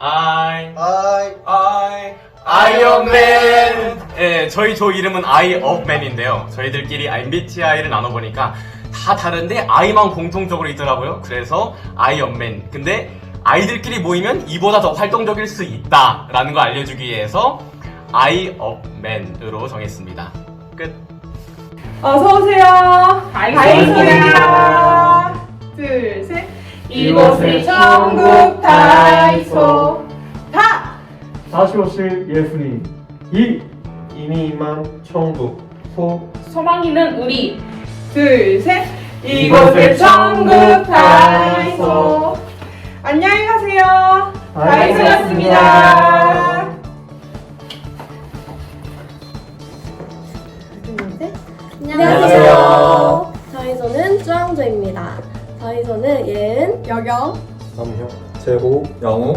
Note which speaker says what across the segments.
Speaker 1: I
Speaker 2: 아이
Speaker 1: I 아이언맨. 예, 저희 조 이름은 아이 업맨인데요. 저희들끼리 MBTI를 나눠보니까 다 다른데 아이만 공통적으로 있더라고요. 그래서 아이언맨. 근데 아이들끼리 모이면 이보다 더 활동적일 수 있다라는 걸 알려주기 위해서 아이 업맨으로 정했습니다. 끝.
Speaker 3: 어서 오세요.
Speaker 4: 다이소입니다.
Speaker 3: 둘, 셋.
Speaker 4: 이곳은 천국 다이소.
Speaker 3: 다!
Speaker 5: 45실 예순이 이
Speaker 2: 이미만 천국 소
Speaker 4: 소망이는 우리.
Speaker 3: 둘, 셋.
Speaker 5: 이곳은
Speaker 3: 천국 다이소. 안녕히 가세요. 다이소였습니다.
Speaker 6: 안녕하세요. 저희소는 쭈앙조입니다. 저희소는 예은,
Speaker 3: 여경.
Speaker 2: 남형 재호 영우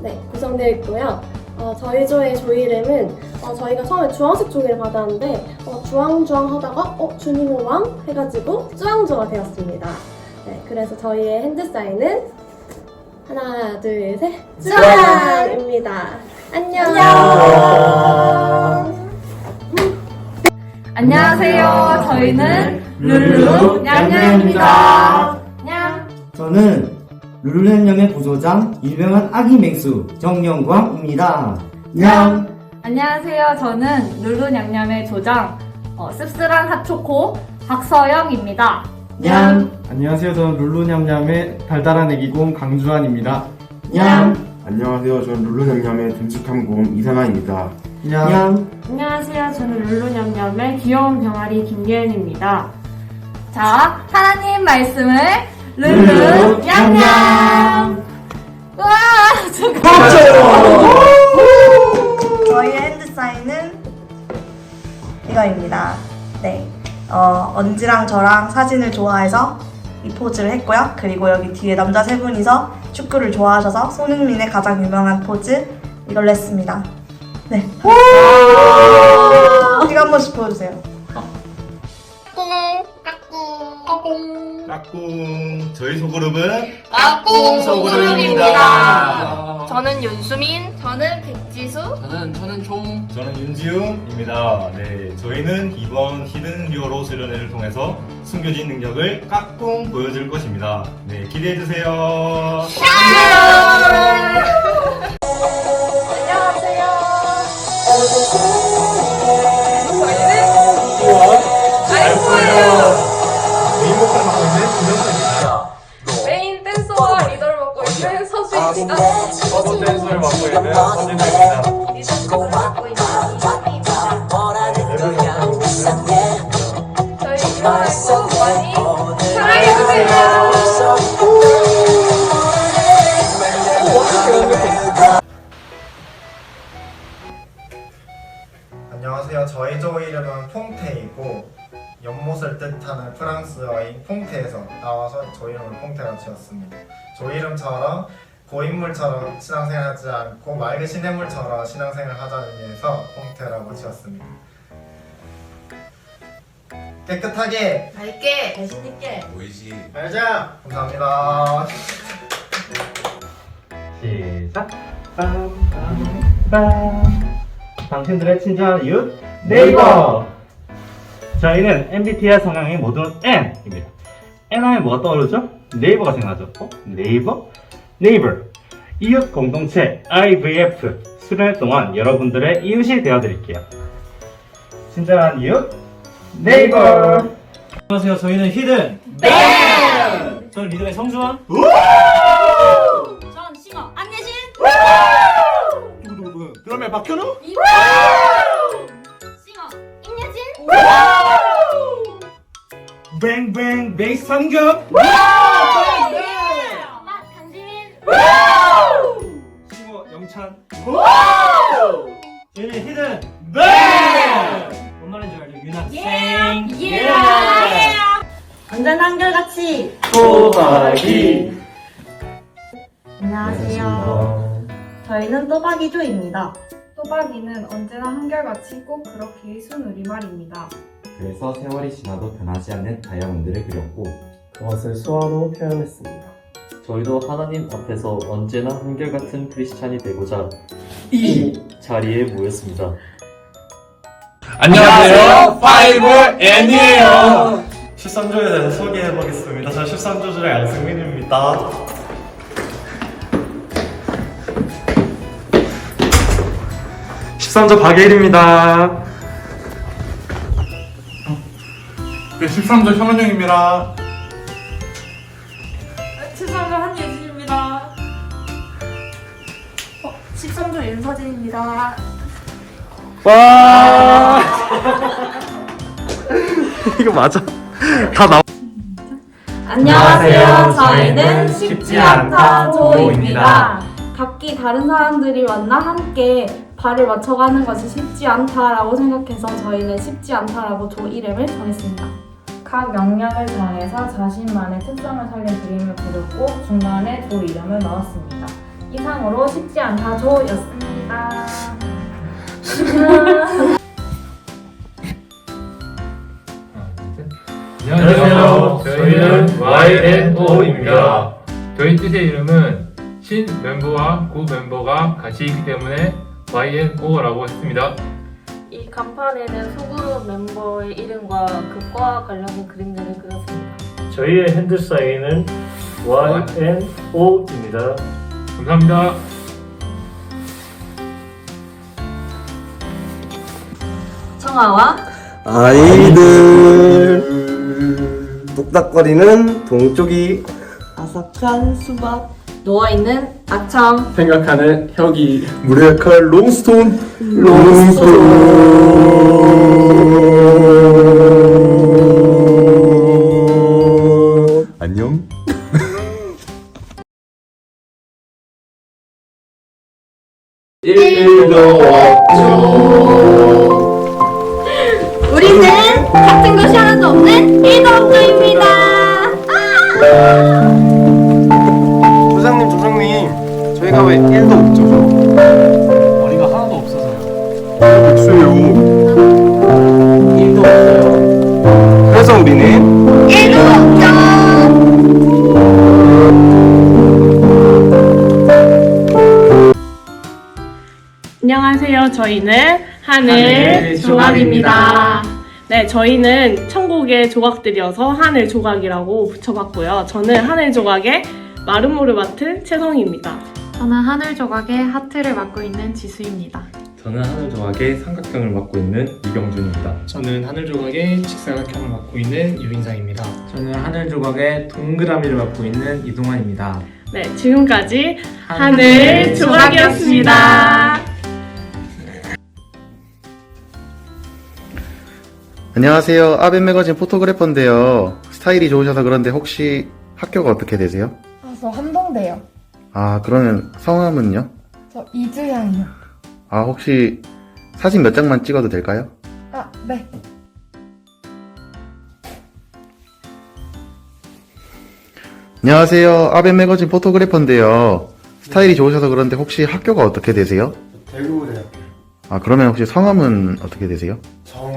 Speaker 6: 네, 구성되어 있고요. 어, 저희 조의 조 이름은 어, 저희가 처음에 주황색 종이를 받았는데 어, 주황주황 하다가 어, 주님은 왕? 해가지고 쭈앙조가 되었습니다. 네, 그래서 저희의 핸드 사인은 하나, 둘, 셋. 쭈앙입니다. 안녕.
Speaker 4: 안녕하세요. 저희는 룰루 냥냥입니다. 냥.
Speaker 7: 저는 룰루냠냠의 보조장 유명한 아기 맹수 정영광입니다. 냠!
Speaker 4: 안녕하세요. 저는 룰루 냥냥의 조장 어, 씁쓸한 핫초코 박서영입니다.
Speaker 7: 냠!
Speaker 5: 안녕하세요 저는 룰루냠냠의 달달한 애기곰 강주환입니다
Speaker 7: 냠!
Speaker 8: 안녕하세요. 저는 룰루냠냠의 듬직한 곰 이상아입니다.
Speaker 5: 냠
Speaker 7: 냠!
Speaker 4: 안녕하세요. 저는 룰루냠냠의 귀여운 병아리 김예은입니다. 자, 하나님 말씀을 룰루 냠냠. 우와, 잠깐.
Speaker 9: 저희의 핸드 사인은 이거입니다. 네. 어, 언지랑 저랑 사진을 좋아해서 이 포즈를 했고요. 그리고 여기 뒤에 남자 세 분이서 축구를 좋아하셔서 손흥민의 가장 유명한 포즈 이걸로 했습니다. 네. 이거 한 번씩 보여주세요.
Speaker 1: 까꿍. 저희 소그룹은
Speaker 4: 까꿍
Speaker 1: 소그룹입니다.
Speaker 4: 저는 윤수민. 저는 백지수.
Speaker 1: 저는 저는 총 저는 윤지훈입니다. 네, 저희는 이번 히든 히어로 수련회를 통해서 숨겨진 능력을 깍꿍 보여줄 것입니다. 네, 기대해 주세요.
Speaker 3: 메인
Speaker 1: 서브 댄서를 맡고 있는 서진입니다.
Speaker 3: 있는 저희 이번에도 많이 사랑해주세요.
Speaker 2: 안녕하세요. 저희 조 이름은 퐁테이고 연못을 뜻하는 프랑스어인 퐁테에서 나와서 저희 이름을 퐁테라고 지었습니다 저희 이름 처럼 고인물처럼 신앙생활하지 않고 맑은 시냇물처럼 신앙생활을 하자는 의미에서 퐁테라고 지었습니다. 깨끗하게.
Speaker 3: 밝게.
Speaker 9: 자신 있게.
Speaker 2: 알자 감사합니다.
Speaker 5: 시작. 빰빰빰 당신들의 친절한 이웃 네이버. 저희는 MBTI 성향이 모두 N입니다. N 하면 뭐가 떠오르죠? 네이버가 생각나죠? 어? 네이버? 네이버. 이웃 공동체 IVF 수련 동안 여러분들의 이웃이 되어드릴게요. 친절한 이웃 네이버. 안녕하세요. 저희는 히든. 네! 저는 리더의 성주원
Speaker 4: 전 싱어. 안예신.
Speaker 2: 그러면 박현우?
Speaker 4: 싱어. 임예진.
Speaker 5: 뱅뱅 베이스 상금 영찬 저희는 히든 뱅! 뭔 말인지 알죠? 유나 생
Speaker 4: 예.
Speaker 9: 완전 한결같이.
Speaker 5: 또박이
Speaker 9: 안녕하세요. 저희는 또박이조입니다.
Speaker 3: 또박이는 언제나 한결같이 꼭 그렇게 순 우리말입니다.
Speaker 10: 그래서 세월이 지나도 변하지 않는 다이아몬드를 그렸고
Speaker 5: 그것을 수화로 표현했습니다
Speaker 10: 저희도 하나님 앞에서 언제나 한결같은 크리스찬이 되고자 이 자리에 모였습니다.
Speaker 11: 안녕하세요, 5N이에요.
Speaker 12: 13조에 대해서 소개해보겠습니다. 저 13조 중에 양승민입니다. (13조) 박예일입니다.
Speaker 13: 네, 13조 현원영입니다.
Speaker 14: 서진입니다.
Speaker 12: 와 이거 맞아 다 나와
Speaker 15: 안녕하세요.
Speaker 12: 저희는 쉽지 않다 조입니다.
Speaker 15: 각기 다른 사람들이 만나 함께 발을 맞춰가는 것이 쉽지 않다라고 생각해서 저희는 쉽지 않다라고 조 이름을 정했습니다. 각 역량을 정해서 자신만의 특성을 살린 그림을 그렸고 중간에 조 이름을 넣었습니다. 이상으로 쉽지 않다 조였습니다.
Speaker 12: 안녕하세요. 저희는 YNO입니다. 저희 뜻의 이름은 신 멤버와 구 멤버가 같이 있기 때문에 YNO라고 했습니다.
Speaker 16: 이 간판에는 소그룹 멤버의 이름과 그 과와 관련된 그림들을 그렸습니다.
Speaker 5: 저희의 핸드 사인은 YNO입니다.
Speaker 12: 감사합니다.
Speaker 16: 청아와
Speaker 17: 아이들. 뚝딱거리는 동쪽이.
Speaker 18: 아삭한 수박.
Speaker 16: 누워있는 아청
Speaker 12: 생각하는 혁이.
Speaker 13: 무례칼 롱스톤. 롱스톤. 안녕.
Speaker 14: 우리는 같은 것이 하나도 없는 일곱조입니다.
Speaker 19: 조장님 조장님 저희가 왜 1도 없죠?
Speaker 5: 머리가 하나도 없어서요.
Speaker 13: 백수예요
Speaker 5: 1도 없어요.
Speaker 19: 그래서 우리는
Speaker 14: 일도 없죠.
Speaker 18: 안녕하세요. 저희는 하늘,
Speaker 12: 하늘
Speaker 18: 조각입니다. 네, 저희는 천국의 조각들이어서 하늘 조각이라고 붙여봤고요. 저는 하늘 조각의 마름모를 맡은 채성입니다.
Speaker 15: 저는 하늘 조각의 하트를 맡고 있는 지수입니다.
Speaker 12: 저는 하늘 조각의 삼각형을 맡고 있는 이경준입니다.
Speaker 5: 저는 하늘 조각의 직사각형을 맡고 있는 유인상입니다.
Speaker 12: 저는 하늘 조각의 동그라미를 맡고 있는 이동환입니다.
Speaker 18: 네, 지금까지 하늘 조각이었습니다.
Speaker 13: 안녕하세요 아벤 매거진 포토그래퍼인데요 스타일이 좋으셔서 그런데 혹시 학교가 어떻게 되세요?
Speaker 15: 아, 저 함동대요.
Speaker 13: 아 그러면 성함은요?
Speaker 15: 저 이주향이요.
Speaker 13: 아 혹시 사진 몇 장만 찍어도 될까요?
Speaker 15: 아, 네.
Speaker 13: 안녕하세요 아벤 매거진 포토그래퍼인데요 스타일이 좋으셔서 그런데 혹시 학교가 어떻게 되세요?
Speaker 19: 대구대학교
Speaker 13: 아 그러면 혹시 성함은 어떻게 되세요?
Speaker 19: 정인수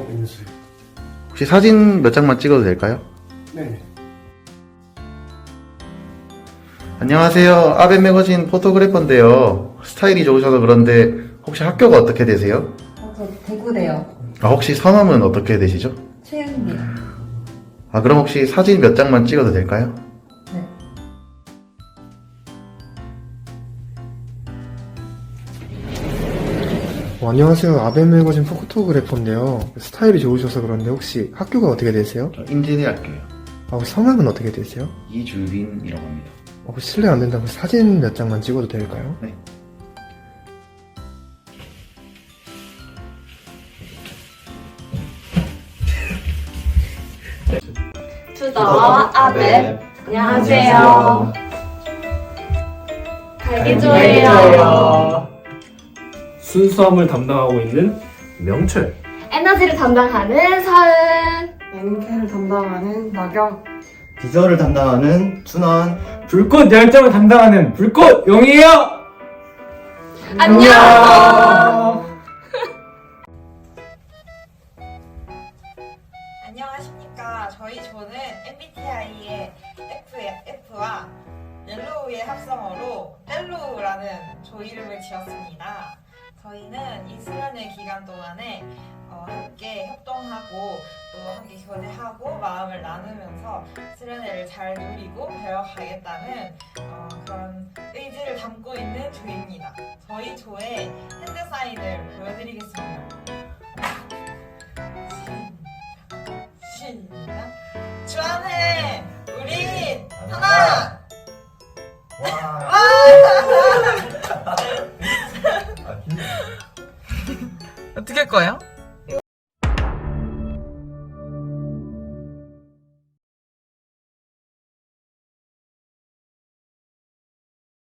Speaker 13: 혹시 사진 몇 장만 찍어도 될까요?
Speaker 19: 네
Speaker 13: 안녕하세요 아벤 매거진 포토그래퍼인데요 스타일이 좋으셔서 그런데 혹시 학교가 어떻게 되세요?
Speaker 16: 저 대구대요.
Speaker 13: 아 혹시 성함은 어떻게 되시죠?
Speaker 16: 최은비.
Speaker 13: 아 그럼 혹시 사진 몇 장만 찍어도 될까요?
Speaker 6: 안녕하세요. 아벤 매거진 포토그래퍼인데요. 스타일이 좋으셔서 그런데 혹시 학교가 어떻게 되세요?
Speaker 13: 인제대학교요
Speaker 6: 아, 혹시 성함은 어떻게 되세요?
Speaker 13: 이주빈이라고 합니다
Speaker 6: 어, 혹시 실례 안 된다면 사진 몇 장만 찍어도 될까요?
Speaker 13: 네.
Speaker 16: 투더 아벤. 안녕하세요. 달기조예요.
Speaker 5: 순수함을 담당하고 있는 명철.
Speaker 14: 에너지를 담당하는 서은.
Speaker 15: 맹캔을 담당하는 나경.
Speaker 17: 비서를 담당하는 준원
Speaker 12: 불꽃 열정을 담당하는 불꽃 용이에요.
Speaker 14: 안녕.
Speaker 20: 안녕하십니까. 저희 조는 MBTI의 F, F와 옐로우 조의 합성어로 텔루라는 조 이름을 지었습니다. 저희는 이 수련회 기간 동안에 어, 함께 협동하고 또 함께 교제하고 마음을 나누면서 수련회를 잘 누리고 배워가겠다는 어, 그런 의지를 담고 있는 조입니다. 저희 조의 핸드 사인을 보여드리겠습니다. 시작. 주안해 할 거예요?